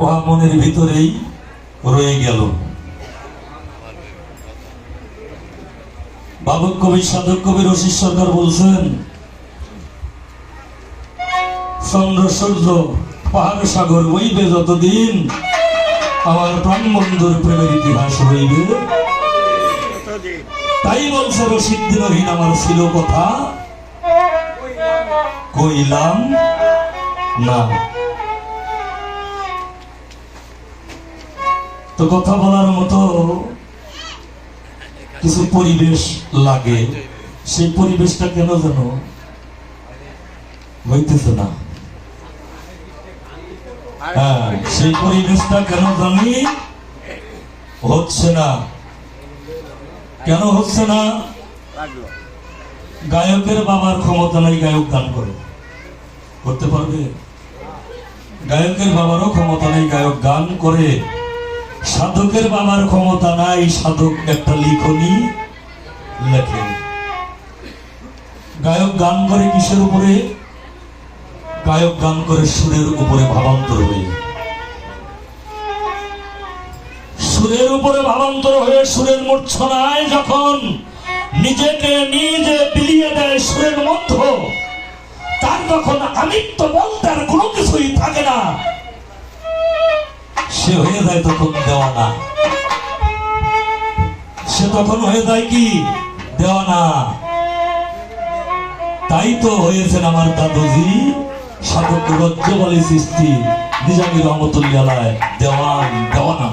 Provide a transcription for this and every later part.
উহা মনের ভিতরেই রয়ে গেল। বাবক কবি, সাধক কবি রশিদ সরকার বলছেন, চন্দ্র সূর্য, পাহাড় সাগর বইবে যতদিন আমার প্রাণ বন্ধুর প্রেমের ইতিহাস হইবে। তাই বলছে রশিদ, দিনহীন আমার ছিল কথা, কইলাম না। তো কথা বলার মতো কিছু পরিবেশ লাগে। সেই পরিবেশটা কেন যেন হইতেছে না? হ্যাঁ সেই পরিবেশটা কেন জানি হচ্ছে না। কেন হচ্ছে না? গায়কের বাবার ক্ষমতা নাই, গায়ক গান করে। করতে পারবে? গায়কের বাবারও ক্ষমতা নেই, গায়ক গান করে। সাধকের বাবার ক্ষমতা নাই, সাধক একটা লিখনি লেখে গায়ক গান করে কিসের উপরে? গায়ক গান করে সুরের উপরে ভাবান্তর হয়ে। সুরের উপরে ভাবান্তর হয়ে সুরের মূর্ছনায় যখন নিজেকে নিজে বিলিয়ে দেয় সুরের মধ্য, তার যখন আমিত্ব বলতে আর কোনো কিছুই থাকে না। সে হয়ে যায় তখন দেওয়ানা। সে তখন হয়ে যায় কি? দেওয়ানা। তাই তো হয়েছেন আমার দাদুজি, সাধক রজ্জ বলে সৃষ্টি, নিজামি রহমতুল্লাহ দেওয়ান, দেওয়ানা।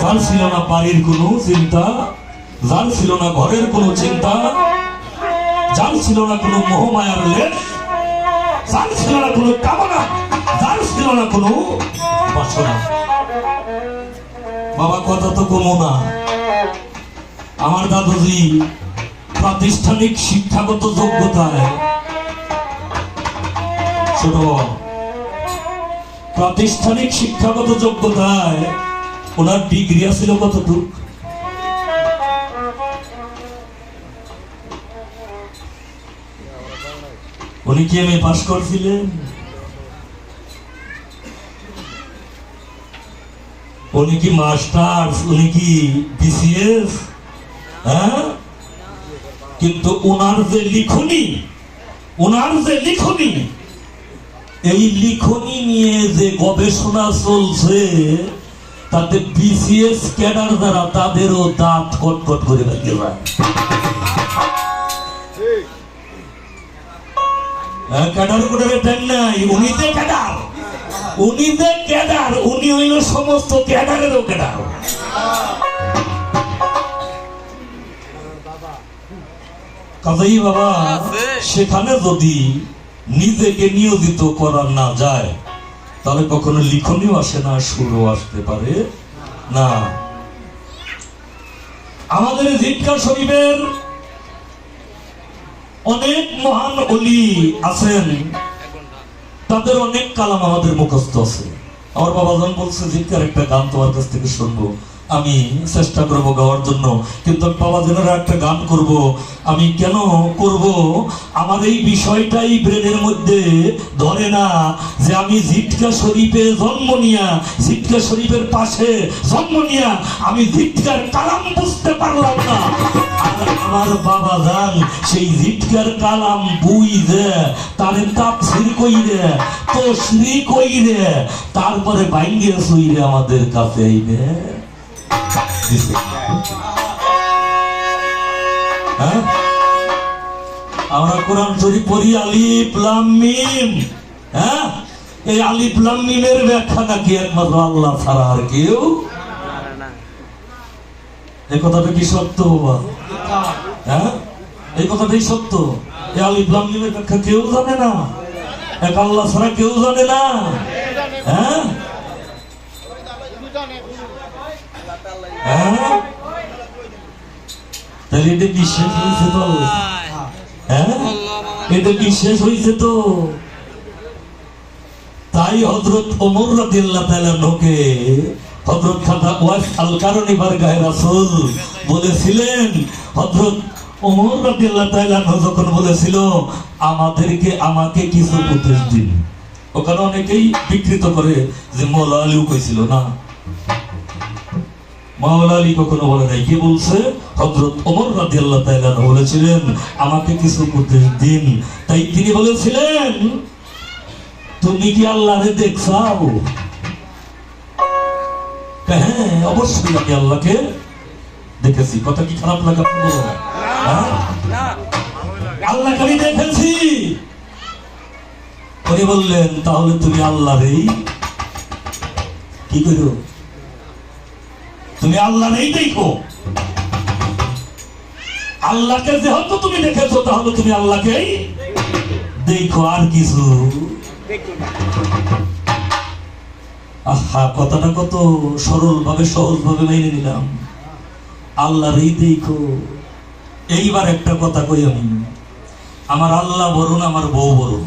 যার ছিল না বাড়ির কোনো চিন্তা, যার ছিল না ঘরের কোনো চিন্তা, যার ছিল না কোনো মোহমায়ার লেখ ছিল না কোনো কামনা ছিল না কোনো বাসনা। বাবা, কথা তো কমো না। আমার দাদুজি প্রাতিষ্ঠানিক শিক্ষাগত যোগ্যতায় ছোট প্রাতিষ্ঠানিক শিক্ষাগত যোগ্যতায় ওনার ডিগ্রি আছিল কতটুক? উনি কি এম এ পাশ করছিলেন? উনি কি মাস্টার্স? উনি কি বিসিএস? হ্যাঁ? কিন্তু ওনার যে লিখনি ওনার যে লিখনি, এই লিখনি নিয়ে যে গবেষণা চলছে, তাতে বিসিএস ক্যাডার দ্বারা তাদেরও দাঁত কটকট করে বেরিয়ে যায় ক্যাডার কোডারে দেন নাই। উনি যে ক্যাডার উনি যে ক্যাডার উনি হইল সমস্ত ক্যাডারেরও ক্যাডার কাজেই বাবা সেখানে যদি নিজেকে নিয়োজিত করা না যায় তাহলে কখনো লিখনিও আসে না সুরও আসতে পারে না। আমাদের জিটকা শরীফের অনেক মহান অলি আছেন। তাদের অনেক কালাম আমাদের মুখস্থ আছে। আমার বাবা বাবাজন বলছে যে একটা গান তোমার কাছ থেকে শুনব। আমি চেষ্টা করব গাওয়ার জন্য, কিন্তু আমি বাবাজনেরা একটা গান করব। আমি কেন করব? আমার এই বিষয়টাই ব্রেনের মধ্যে ধরে না যে আমি জিটকা শরীফে জন্ম নিয়া, জিটকা শরীফের পাশে জন্ম নিয়া আমি জিটকার কালাম বুঝতে পারলাম না। আমার বাবা যান সেই জিটকার কালাম বুই দে তারে তাফসির কই রে তসরি কই রে তারপরে বাইঙ্গে সুই রে আমাদের কাছে আইবে আমরা কোরআন শরীফ পড়ি আলিফ লাম হ্যাঁ? এই আলিফ লাম ব্যাখ্যা নাকি একমাত্র আল্লাহ ছাড়া আর কেউ? এই কথাটা কি সত্য, বাবা? হ্যাঁ? এই কথাটাই সত্য। এই আলিফ লাম ব্যাখ্যা কেউ জানে না। এক আল্লাহ ছাড়া কেউ জানে না। হ্যাঁ হ্যাঁ তাহলে এটা হয়েছে তো? হ্যাঁ? এটা হয়েছে তো? তাই হজরত রাদিয়াল্লাহু তাআলা নকে হজরত খাতা ওয়াস রাসূল বলেছিলেন হজরত তাআলা আনহু যখন বলেছিল, আমাদেরকে, আমাকে কিছু উপদেশ দিন ওখানে অনেকেই বিকৃত করে যে মৌলা আলীও কইছিল না। মাওলা আলী কখনো বলে নাই। কে বলছে? হযরত ওমর রাদিয়াল্লাহু তাআলা আনহু বলেছিলেন, আমাকে কিছু উপদেশ দিন। তাই তিনি বলেছিলেন, তুমি কি আল্লাহরে দেখছাও? হ্যাঁ অবশ্যই আমি আল্লাহকে দেখেছি। কথা কি খারাপ হ্যাঁ? বললেন, তাহলে তুমি আল্লাহরেই কি করো? তুমি আল্লাহরেই দেখো। আল্লাহকে যেহেতু তুমি দেখেছ, তাহলে তুমি আল্লাহকেই দেখো, আর কিছু। আহা, কথাটা কত সরল ভাবে সহজ ভাবে মেনে নিলাম। আল্লাহরই দেখো। এইবার একটা কথা কই আমি? আমার আল্লাহ বরুন আমার বউ বরুন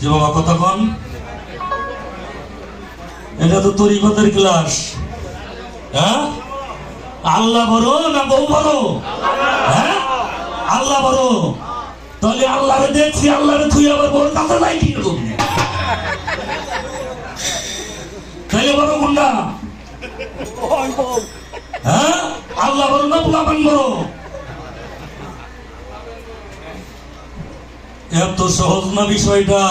যে বাবা কন এটা তো তরিকতের ক্লাস হ্যাঁ? আল্লাহ বড় না বউ বড়? হ্যাঁ? আল্লাহ বড়। তাহলে আল্লাহরে দেখছি, আল্লাহরে তুই আবার বড় কাছে যাই কি? তাহলে বড় কোনটা হ্যাঁ? আল্লাহ বড় না পোলাপান বড়? এত সহজ না বিষয়টা?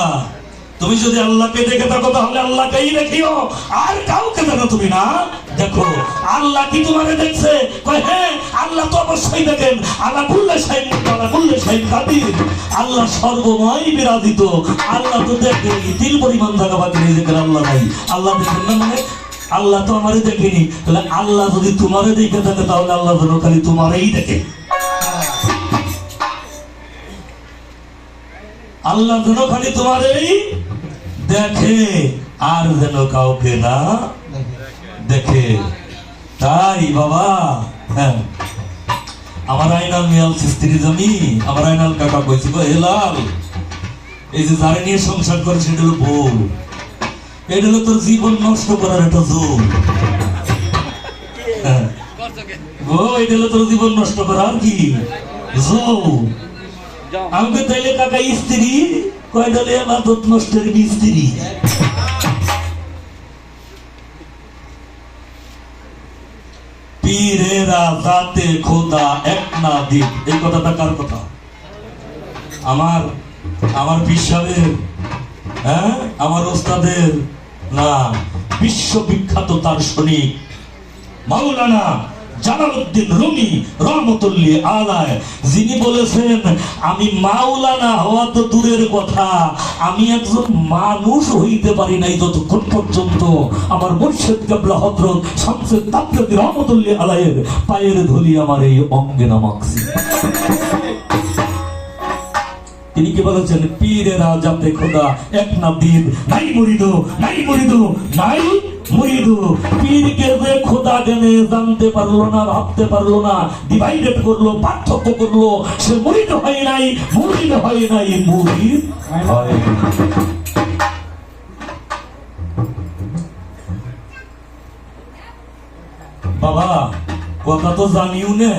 তুমি যদি আল্লাহকে দেখে থাকো, তাহলে আল্লাহকেই দেখিও। আর কাউকে দেখো তুমি না। দেখো, আল্লাহ কি তোমাকে দেখছে? হ্যাঁ আল্লাহ তো অবশ্যই দেখেন। আল্লাহ কুল্লে সাইন আল্লাহ কুল্লে সাইন কাদির আল্লাহ সর্বময় বিরাজিত। আল্লাহ তো দেখে তিল পরিমাণ থাকা বাকি দেখেন আল্লাহ নাই। আল্লাহ দেখেন না মানে? আল্লাহ তো আমারে দেখেনি। তাহলে আল্লাহ যদি তোমারে দেখে থাকে, তাহলে আল্লাহ যেন খালি তোমারই দেখে। আল্লাহ যেন খালি তোমারই দেখে আর যেন কাউকে না দেখে। তাই বাবা হ্যাঁ। আমার আইনাল মিয়াল স্ত্রী জমি, আমার আইনাল কাকা কইছি, গো হেলাল, এই যে যারা নিয়ে সংসার করে সেটা হলো বউ। এটা হলো তোর জীবন নষ্ট করার একটা জোর। হ্যাঁ। বউ এটা হলো তোর জীবন নষ্ট করার কি? জোর। আমাকে তাইলে কাকা স্ত্রী নষ্টের স্ত্রী। পীরেরা জাতে খোদা এক না দিক। এই কথাটা কার কথা? আমার আমার পিসাবের হ্যাঁ? আমার ওস্তাদের? না, বিশ্ববিখ্যাত তার শনিক মাওলানা জালালউদ্দিন রুমি রহমতুল্লি আলায় যিনি বলেছেন, আমি মাওলানা হওয়া তো দূরের কথা, আমি একজন মানুষ হইতে পারি নাই যতক্ষণ পর্যন্ত আমার মুর্শিদ কাবলা হজরত শামসুদ তাবরতি রহমতুল্লি আলাইয়ের পায়ের ধুলি আমার এই অঙ্গে নামাকছি। তিনি কি বলেছেন? পীরেরা যাতে খোদা, এক না দিন নাই মরিদ নাই মরিদ, নাই মরিদ পীরকে যে খোদা জেনে জানতে পারল না ভাবতে পারল না ডিভাইডেড করল পার্থক্য করল সে মরিদ হয় নাই মরিদ হয় নাই মরিদ হয় বাবা কথা তো জানিও না।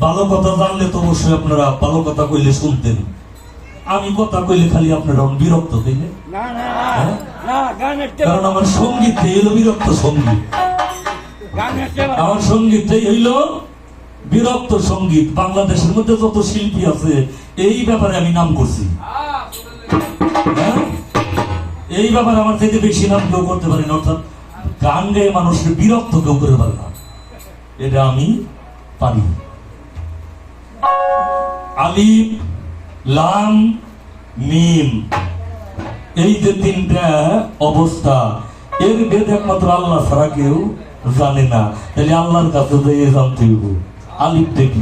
ভালো কথা জানলে তো অবশ্যই আপনারা ভালো কথা কইলে শুনতেন। আমি কথা কইলে খালি আপনারা বিরক্ত দিলে না না। হ্যাঁ? কারণ আমার সংগীত হইল বিরক্ত সংগীত। আমার সঙ্গীতটাই হইল বিরক্ত সংগীত। বাংলাদেশের মধ্যে যত শিল্পী আছে এই ব্যাপারে আমি নাম করছি। হ্যাঁ? এই ব্যাপারে আমার থেকে বেশি নাম কেউ করতে পারি না অর্থাৎ গান গায়ে মানুষের বিরক্ত কেউ করে পারে না। এটা আমি পারি। আলিফ লাম মিম। এই যে তিনটা অবস্থা, এর ভেদ একমাত্র আল্লাহ ছাড়া কেউ জানে না। তাহলে আল্লাহর কাছে যেয়ে জানতে হইব। আলিফটা কি?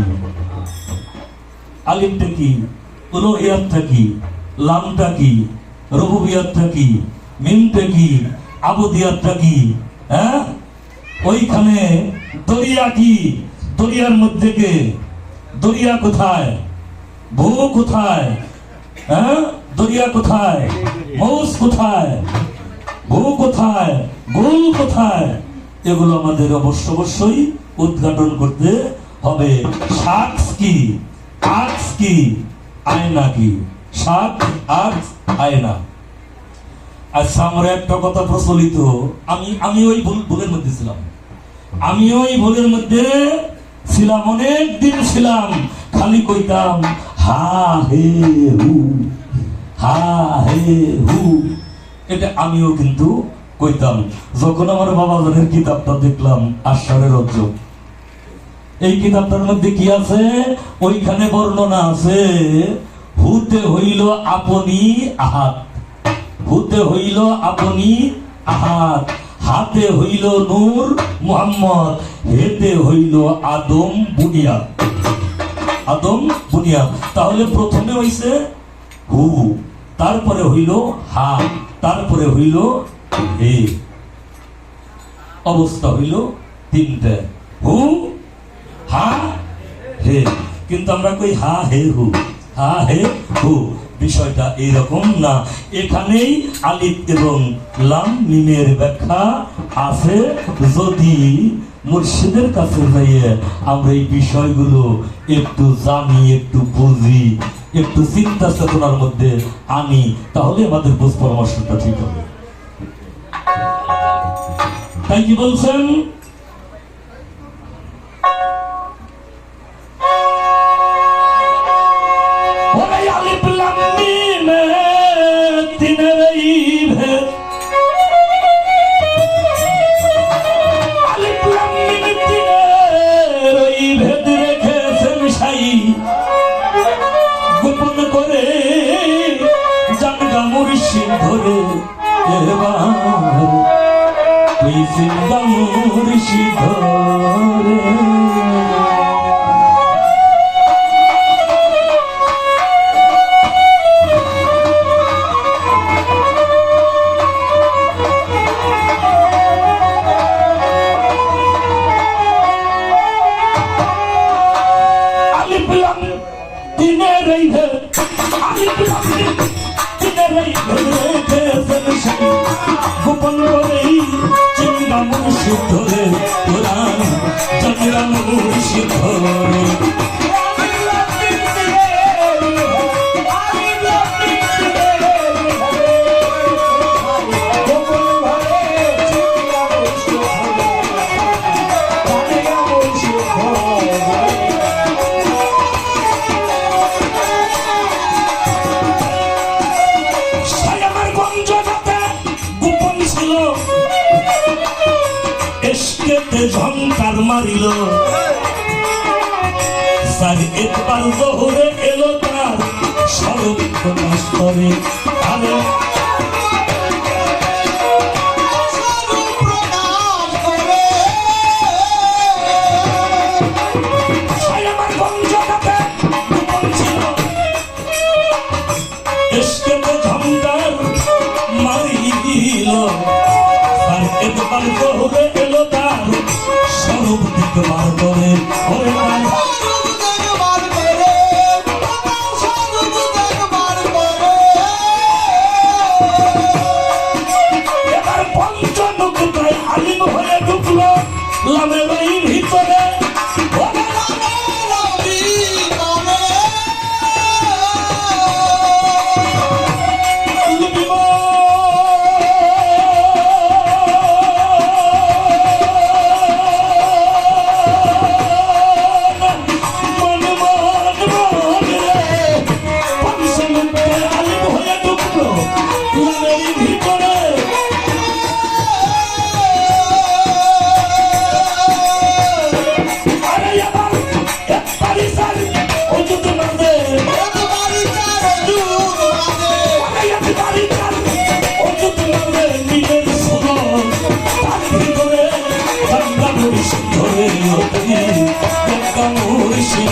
আলিফটা কি? উলুহিয়াতটা কি? লামটা কি? রবুবিয়াতটা কি? মিমটা কি? আবুদিয়াতটা কি? হ্যাঁ? ওইখানে দরিয়া কি? দরিয়ার মধ্যে কে? দরিয়া কোথায়? ভূ কোথায়? হ্যাঁ? দরিয়া কোথায়? মৌস কোথায়? ও কোথায়? গোল কোথায়? এগুলো আমাদের অবশ্য অবশ্যই উদ্ঘাটন করতে হবে। সাক্স কি? কি? আয়না কি? আয়না। আচ্ছা আমার একটা কথা প্রচলিত। আমি আমি ওই ভুল, ভুলের মধ্যে ছিলাম। আমি ওই ভুলের মধ্যে ছিলাম অনেক দিন ছিলাম। খালি কইতাম, হা, হে, হু। হা, হে, হু। এটা আমিও কিন্তু কইতাম। যখন আমার বাবা জানের কিতাবটা দেখলাম আশ্বারের রজ্জ। এই কিতাবটার মধ্যে কি আছে? ওইখানে বর্ণনা আছে, হুতে হইল আপনি আহাত। হুতে হইল আপনি আহাত। হাতে হইল নূর মুহাম্মদ। হেতে হইল আদম বুনিয়াদ। আদম বুনিয়াদ। তাহলে প্রথমে হইছে হু। তারপরে হইল হা, তারপরে হইল হে অবস্থা হইল তিনটে। হু, হা, হে। কিন্তু আমরা কই হা, হে, হু। হা, হে, হু। বিষয়টা এইরকম না। এখানেই আলিফ এবং লাম মিমের ব্যাখ্যা আছে যদি মুর্শিদের কাছে যাইয়ে আমরা এই বিষয়গুলো একটু জানি, একটু বুঝি, একটু চিন্তা চেতনার মধ্যে আনি, তাহলে আমাদের বুঝ পরামর্শটা ঠিক হবে। তাই কি বলছেন? ধরে কোরআন জানগা মুর্শিদ সড়ক প্রকাশ করে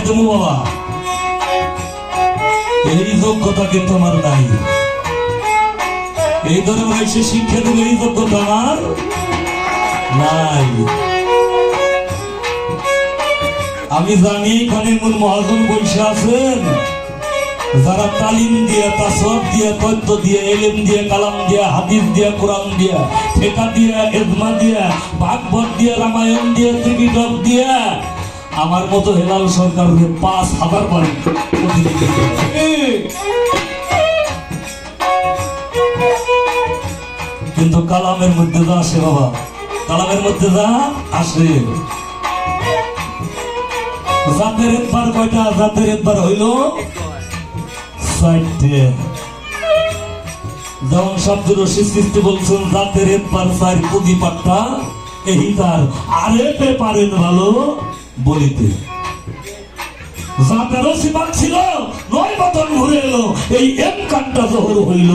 দেবো বাবা এই যোগ্যতা কিন্তু আমার নাই। এই দরবারে এসে শিক্ষা দেবো এই যোগ্যতা আমার নাই। আমি জানি এখানে এমন মহাজন বসে আছেন। যারা তালিম দিয়ে তাসব দিয়ে, তথ্য দিয়ে, এলেম দিয়ে, কালাম দিয়ে, হাদিস দিয়ে, কোরআন দিয়ে ঠেকা দিয়ে এজমা দিয়ে, ভাগবত দিয়ে, রামায়ণ দিয়ে ত্রিপিটক দিয়ে আমার মতো হেলাল সরকারকে পাঁচ হাজার বার কিন্তু কালামের মধ্যে যা আসে বাবা, কালামের মধ্যে যা আসে। জাতের একবার কয়টা জাতের একবার হইল যেমন শব্দের সৃষ্টি বলছেন জাতের একবার চার পুঁজি পাট্টা, এই তার আরেতে পারেন ভালো বলিতে। জাতেরও সীমা ছিল নয় বতন ঘুরে এলো, এই জহর হইল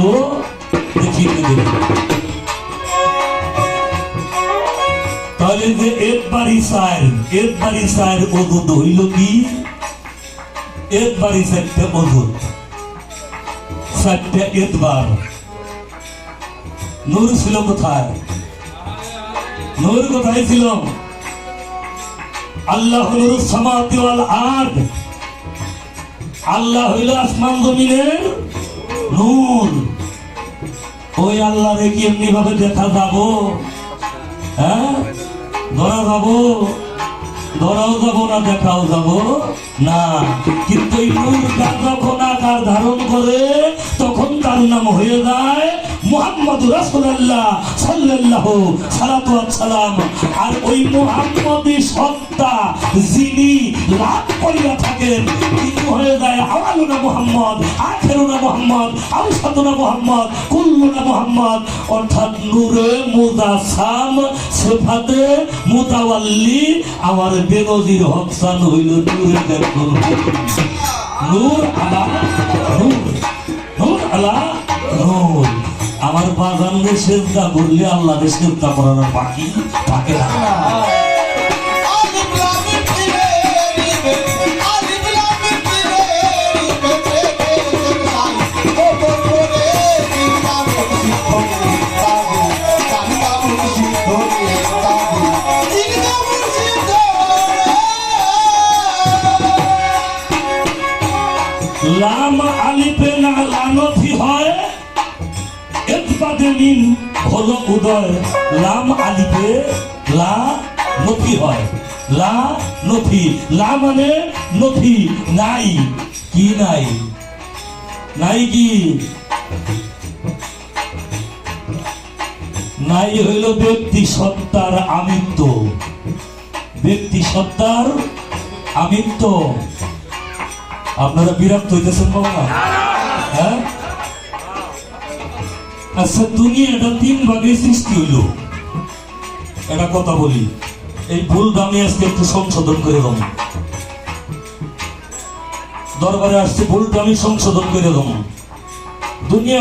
তাহলে যে সার, একবারই সার ওদুদ হইল কি? চারটে একবার। নূর ছিল কোথায়? নূর কোথায় ছিল? আল্লাহ আল্লাহ হইল আসমান জমিনের নূর। ওই আল্লাহ কি এমনি ভাবে দেখা যাব। হ্যাঁ? ধরা যাব। ধরাও যাব না, দেখাও যাব না। কিন্তু এই নূরটা যখন আকার ধারণ করে, তখন তার নাম হয়ে যায় মোহাম্মদ রাসুল্লাহ সালাতু সালাম। আর ওই মোহাম্মদী সত্তা যিনি লাভ করিয়া থাকেন, তিনি হয়ে যায় আওয়ালুনা মোহাম্মদ, আখেরুনা মোহাম্মদ আউসাদুনা মোহাম্মদ, কুল্লুনা মোহাম্মদ। অর্থাৎ নূরে মুদাসাম সেফাতে মুতাওয়াল্লি আমার বেনজির হকসান হইল নূরে দেখো নূর আলা নূর। নূর আলা নূর। আমার বাগানে সেজদা করলে আল্লাহ সেজদা করার বাকি থাকে না হলো উদয়। লাম আলিফে লা নফি হয়। লা নফি লা মানে নফি নাই। কি নাই? নাই কি? নাই হইল ব্যক্তি সত্তার আমিত্ব। ব্যক্তি সত্তার আমিত্ব। আপনারা বিরক্ত হইতেছেন বাবা। হ্যাঁ? আচ্ছা দুনিয়াটা তিন ভাগে সৃষ্টি হইল। এটা কথা বলি, এই ভুল দামে আজকে একটু সংশোধন করে দেবো। দরবারে আসছে ভুল আমি সংশোধন করে দেবো। দুনিয়া